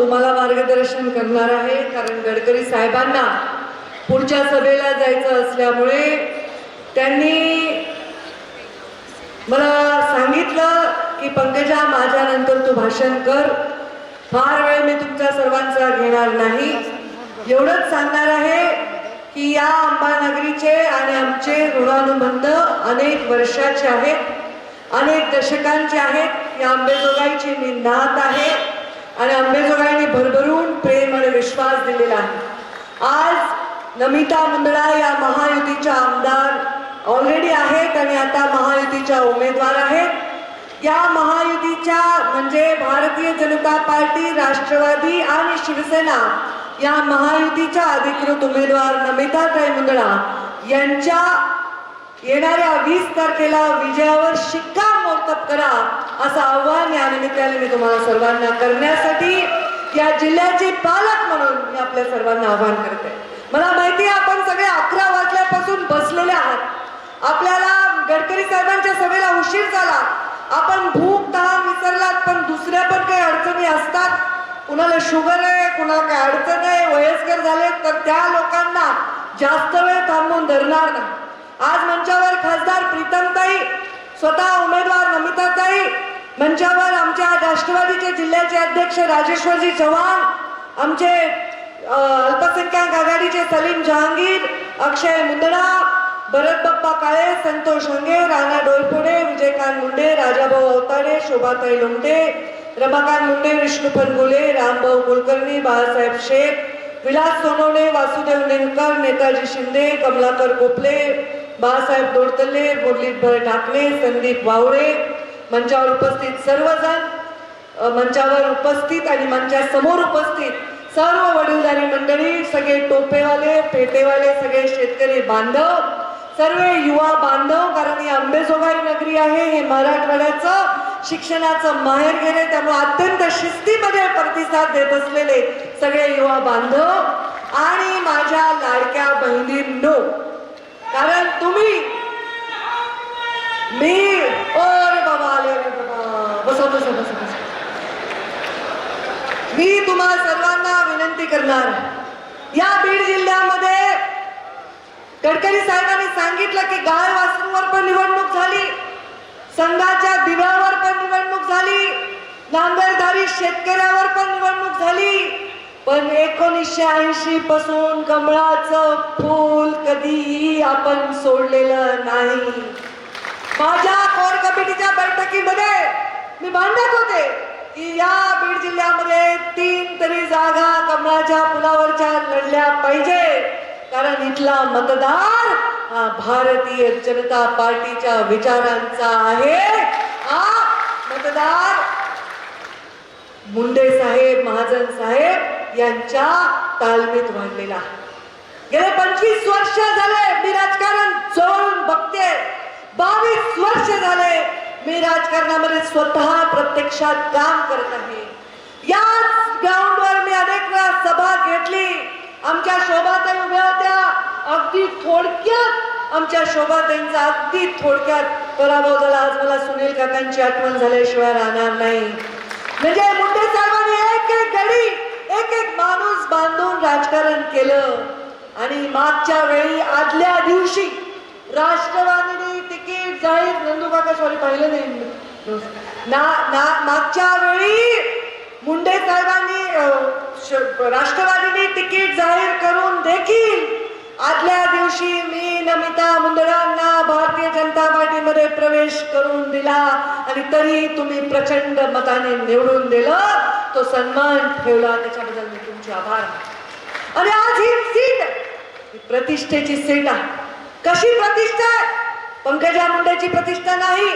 तुम्हाला मार्गदर्शन करणार आहे कारण गडकरी साहेबांना पुढच्या सभेला जायचं असल्यामुळे त्यांनी मला सांगितलं की पंकजा माझ्यानंतर तू भाषण कर. फार वेळ मी तुमच्या सर्वांचा घेणार नाही. एवढंच सांगणार आहे की या अंबानगरीचे आणि आमचे ऋणानुबंध अनेक वर्षाचे आहेत अनेक दशकांचे आहेत. या आंबेजोगाईची मी नात आहे. आणि अंबेजोगाईने भरभरून प्रेम आणि विश्वास दिलेला आहे. आज नमिता मुंदडा या महायुतीच्या आमदार ऑलरेडी आहेत आणि आता महायुतीच्या उमेदवार आहेत. या महायुतीच्या म्हणजे भारतीय जनता पार्टी राष्ट्रवादी आणि शिवसेना या महायुतीच्या अधिकृत उमेदवार नमिताताई मुंदडा यांच्या येणाऱ्या वीस तारखेला विजयावर शिक्कामोर्तब करा. असं आव्हान या निमित्ताने मी तुम्हाला सर्वांना करण्यासाठी या जिल्ह्याचे पालक म्हणून मी आपल्या सर्वांना आव्हान करते. मला माहिती आहे आपण सगळे अकरा वाजल्यापासून बसलेले आहात. आपल्याला गडकरी साहेबांच्या सभेला उशीर झाला. आपण भूक तहान विसरलात पण दुसऱ्या पण काही अडचणी असतात. कुणाला शुगर आहे कुणाला काही अडचण आहे वयस्कर झाले तर त्या लोकांना जास्त वेळ थांबून धरणार नाही. आज मंचावर खासदार प्रीतमताई स्वतः उमेदवार नमिताताई मंचावर आमच्या राष्ट्रवादीचे जिल्ह्याचे अध्यक्ष राजेश्वरजी चव्हाण आमचे अल्पसंख्याक आघाडीचे सलीम जहांगीर अक्षय मुंदडा भरत बाप्पा काळे संतोष हंगे राणा डोलपुडे विजयकांत मुंडे राजाभाऊ अवताडे शोभाताई लोमटे रमाकांत मुंडे विष्णू फनगुले रामभाऊ कुलकर्णी बाळासाहेब शेख विलास सोनवणे वासुदेव नेमकर नेताजी शिंदे कमलाकर गोपले बाळासाहेब दोडतले मुरलीधर ठाकरे संदीप वावळे मंचावर उपस्थित सर्वजण मंचावर उपस्थित आणि मंचासमोर उपस्थित सर्व वडीलधारी मंडळी सगळे टोपेवाले पेटेवाले सगळे शेतकरी बांधव सर्व युवा बांधव कारण ही आंबेजोगाई नगरी आहे हे मराठवाड्याचं शिक्षणाचं माहेर गेले त्यामुळे अत्यंत शिस्तीमध्ये प्रतिसाद देत असलेले सगळे युवा बांधव आणि माझ्या लाडक्या बहिणींनो. कारण तुम्ही मी ओ बाबा आले रे बाबा. बसा बसा बसा बसा. मी तुम्हा सर्वांना विनंती करणार. या बीड जिल्ह्यामध्ये गडकरी साहेबांनी सांगितलं की गाय वासूंवर पण निवडणूक झाली. संघाच्या दिव्यावर पण निवडणूक झाली. नांगरधारी शेतकऱ्यावर पण निवडणूक झाली. पण एकोणीसशे ऐंशी पासून कमळाचं फूल कधीही आपण सोडलेलं नाही. माझ्या कोर कमिटीच्या बैठकीमध्ये मी मांडत होते की या बीड जिल्ह्यामध्ये तीन तरी जागा कमळाच्या पुलावरच्या लढल्या पाहिजे. कारण इथला मतदार हा भारतीय जनता पार्टीच्या विचारांचा आहे. हा मतदार मुंडे साहेब महाजन साहेब यांच्या तालमीत वाढलेला. आहे गेले पंचवीस वर्ष झाले मी राजकारण चोळून बघते. बावीस वर्ष झाले मी राजकारणामध्ये स्वतः प्रत्यक्षात काम करत आहे. याच ग्राउंडवर मी अनेक वेळा सभा घेतली. आमच्या शोभाताई उभ्या होत्या. अगदी थोडक्यात आमच्या शोभाताईंचा अगदी थोडक्यात पराभव झाला. आज मला सुनील काकांची आठवण झाल्याशिवाय राहणार नाही. म्हणजे मुंडे साहेबांनी एक एक घडी एक एक माणूस बांधून राजकारण केलं. आणि मागच्या वेळी आदल्या दिवशी राष्ट्रवादी काही नंदू सॉरी पाहिलं नाही ना ना मागच्या वेळी मुंडे साहेबांनी राष्ट्रवादीने तिकीट जाहीर करून देखील आदल्या दिवशी मी नमिता मुंदडांना भारतीय जनता पार्टीमध्ये प्रवेश करून दिला आणि तरी तुम्ही प्रचंड मताने निवडून दिलं. तो सन्मान ठेवला. त्याच्याबद्दल मी तुमचे आभार आणि आज ही सीट प्रतिष्ठेची सीट आहे. कशी प्रतिष्ठा आहे? पंकजा मुंडेची प्रतिष्ठा नाही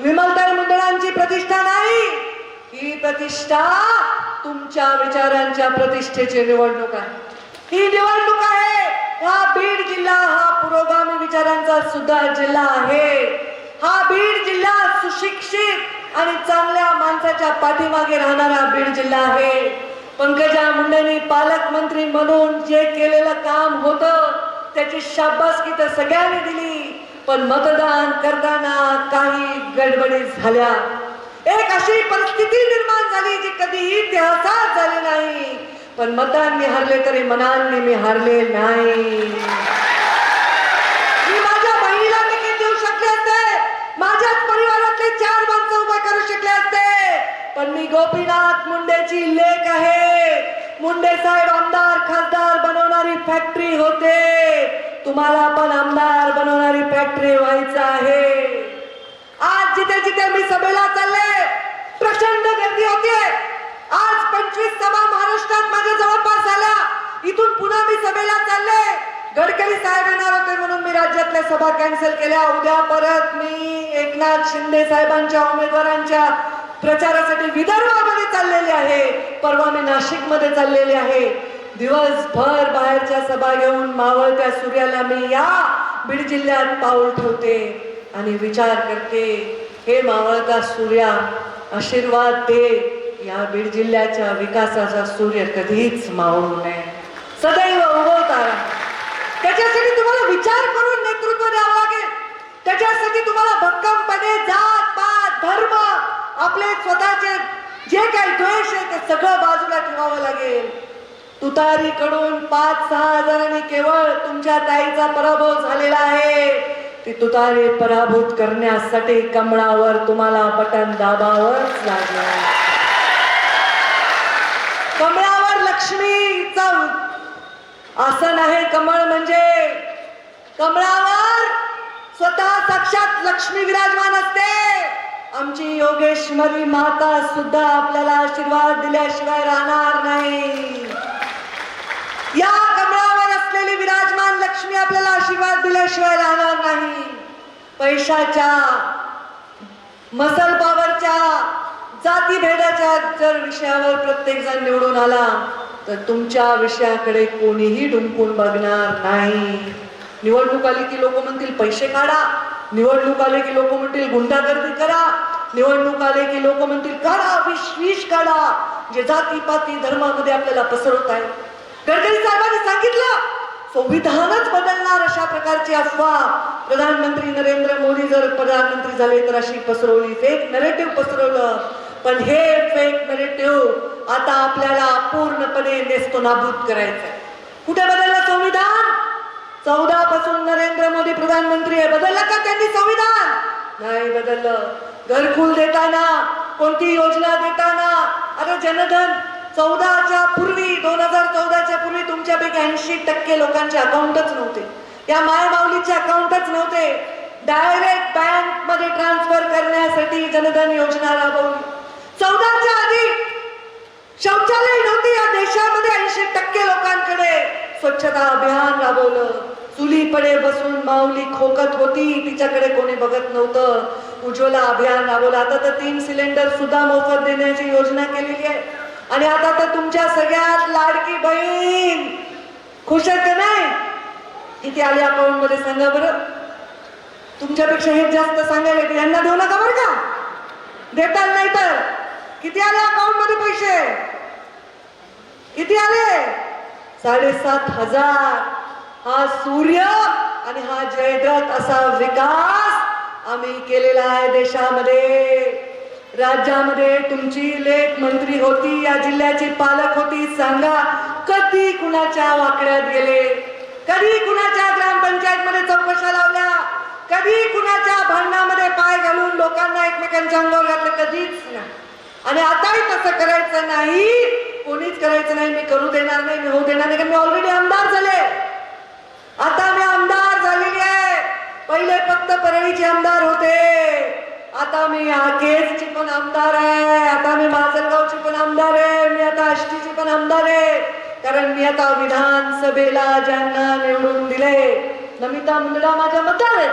विमलताई मुंडळांची प्रतिष्ठा नाही. ही प्रतिष्ठा तुमच्या विचारांच्या प्रतिष्ठेची निवडणूक आहे. ही निवडणूक आहे. हा बीड जिल्हा हा पुरोगामी विचारांचा सुद्धा जिल्हा आहे. हा बीड जिल्हा सुशिक्षित आणि चांगल्या माणसाच्या पाठीमागे राहणारा बीड जिल्हा आहे. पंकजा मुंडेंनी पालकमंत्री म्हणून जे केलेलं काम होतं त्याची शाबासकी तर सगळ्यांनी दिली. पण मतदान करताना काही गडबडी झाल्या. एक अशी परिस्थिती निर्माण झाली जी कधीही इतिहासात झाली नाही. पण मतान मी हरले तरी मनाने मी हारले नाही. मी माझ्या बहिणीला तिकीट देऊ शकले असते. माझ्याच परिवारातले चार माणसं उभा करू शकले असते. पण मी गोपीनाथ मुंडेची लेख आहे. मुंडे साहेब आमदार खासदार बनवणारी फॅक्टरी होते. तुम्हाला पण आमदार बनवणारी फॅक्टरी व्हायचं आहे. आज जिथे जिथे मी सभेला चालले प्रचंड गर्दी होते आज पंचवीस सभा महाराष्ट्रात माझ्या जवळपास झाल्या. इथून पुन्हा मी सभेला चालले. गडकरी साहेब येणार होते म्हणून मी राज्यातल्या सभा कॅन्सल केल्या. उद्या परत मी एकनाथ शिंदे साहेबांच्या उमेदवारांच्या प्रचारासाठी विदर्भामध्ये चाललेले आहे. परवा मी नाशिकमध्ये चाललेले आहे. दिवसभर बाहेरच्या सभा घेऊन मावळत्या सूर्याला मी या बीड जिल्ह्यात पाऊल ठेवते आणि विचार करते हे मावळता सूर्या आशीर्वाद दे. या बीड जिल्ह्याच्या विकासाचा सूर्य कधीच मावळू नये. सदैव उगवता त्याच्यासाठी तुम्हाला विचार करून नेतृत्व द्यावं लागेल. त्याच्यासाठी तुम्हाला भक्कमपणे जात पात धर्म आपले स्वतःचे जे काही द्वेष आहे ते सगळं बाजूला ठेवावं लागेल. तुतारीकडून पाच सहा हजारांनी केवळ तुमच्या ताईचा पराभव झालेला आहे. ती तुतारी पराभूत करण्यासाठी कमळावर तुम्हाला बटन दाबावंच लागलं. कमळावर लक्ष्मीचा आसन आहे कमळ म्हणजे. कमळावर स्वतः साक्षात लक्ष्मी विराजमान असते. आमची योगेश्वरी माता सुद्धा आपल्याला आशीर्वाद दिल्याशिवाय राहणार नाही. या कमळावर असलेली विराजमान लक्ष्मी आपल्याला आशीर्वाद दिल्याशिवाय राहणार नाही. पैशाच्या मसल पावरच्या जाती भेदाच्या जर विषयावर प्रत्येक जण निवडून आला तर तुमच्या विषयाकडे कोणीही डुंकून बघणार नाही. निवडणूक आली की लोक म्हणतील पैसे काढा. निवडणूक आले की लोक म्हणतील गुंडागर्दी करा. निवडणूक आले की लोक म्हणतील काढा विष विष काढा. जे जाती पाती धर्मामध्ये आपल्याला पसरवत आहे गडकरी साहेबांनी सांगितलं संविधानच बदलणार अशा प्रकारची अफवा. प्रधानमंत्री नरेंद्र मोदी जर प्रधानमंत्री झाले तर अशी पसरवली फेक नरेटिव्ह पसरवलं. पण हे फेक नरेटिव्ह आता आपल्याला पूर्णपणे नेस्तो नाबूद आहे कुठे बदललं संविधान? चौदा पासून नरेंद्र मोदी प्रधानमंत्री आहे. बदललं का त्यांनी संविधान? नाही बदललं. घरकुल देताना कोणती योजना देताना अरे जनधन चौदाच्या पूर्वी दोन हजार चौदाच्या पूर्वी तुमच्यापैकी ऐंशी टक्के लोकांचे अकाउंटच नव्हते. या मायमाऊलीचे अकाउंटच नव्हते. डायरेक्ट बँकमध्ये ट्रान्सफर करण्यासाठी जनधन योजना राबवली. चौदाच्या आधी शौचालय नव्हती या देशामध्ये ऐंशी टक्के लोकांकडे स्वच्छता अभियान राबवलं. चुलीकडे बसून माऊली खोकत होती तिच्याकडे कोणी बघत नव्हतं. उज्ज्वला अभियान राबवलं. आता तर तीन सिलेंडर सुद्धा मोफत देण्याची योजना केलेली आहे. आणि आता तर तुमच्या सगळ्यात लाडकी बहीण. खुश आहेत का नाही? इथे आली अकाउंटमध्ये सांगा बरं. तुमच्यापेक्षा हे जास्त सांगायला येते. यांना देऊ नका बरं का? देताल नाही तर. किती आले अकाउंटमध्ये पैसे? किती आले? साडेसात हजार. हा सूर्य आणि हा जयद्रथ असा विकास आम्ही केलेला आहे देशामध्ये. राज्यामध्ये तुमची लेख मंत्री होती या जिल्ह्याची पालक होती. सांगा कधी कुणाच्या वाकड्यात गेले? कधी कुणाच्या ग्रामपंचायत मध्ये चौकशा लावल्या? कधी कुणाच्या भांडणामध्ये पाय घालून लोकांना एकमेकांच्या अंगावर घातलं? कधीच नाही. आणि आताही तसं करायचं नाही. कोणीच करायचं नाही. मी करू देणार नाही मी होऊ देणार नाही कारण मी ऑलरेडी आमदार झाले. आता मी आमदार झालेली आहे. पहिले फक्त परळीचे आमदार होते. आता मी केजची पण आमदार आहे. आता मी माजलगावची पण आमदार आहे. मी आता आष्टीची पण आमदार आहे. कारण मी आता विधानसभेला ज्यांना निवडून दिले नमिता मुंदडा माझ्या मतदार आहेत.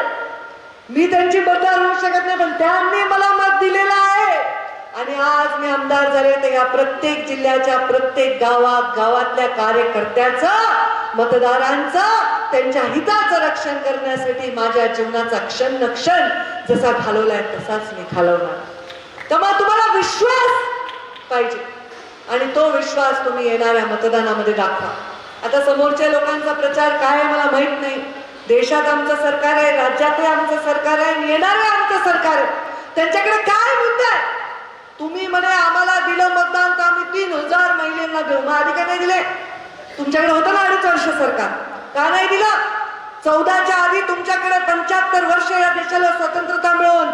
मी त्यांची मतदार होऊ शकत नाही पण त्यांनी मला मत दिलेलं आहे. आणि आज मी आमदार झाले तर या प्रत्येक जिल्ह्याच्या प्रत्येक गावात गावातल्या कार्यकर्त्याचं मतदारांचा त्यांच्या हिताचं रक्षण करण्यासाठी माझ्या जीवनाचा क्षण न क्षण जसा घालवलाय तसाच मी घालवणार. त्यामुळे तुम्हाला विश्वास पाहिजे. आणि तो विश्वास तुम्ही येणाऱ्या मतदानामध्ये दाखवा. आता समोरच्या लोकांचा प्रचार काय आहे मला माहीत नाही. देशात आमचं सरकार आहे राज्यातही आमचं सरकार आहे आणि येणारे आमचं सरकार आहे. त्यांच्याकडे काय मुद्दा आहे? तुम्ही म्हणे आम्हाला दिलं मतदान तर आम्ही तीन हजार महिलांना देऊ मग आधी दिले. तुमच्याकडे होतं ना अडीच वर्ष सरकार? का नाही दिलं? चौदाच्या आधी तुमच्याकडे पंच्याहत्तर वर्ष या देशाला स्वतंत्रता मिळून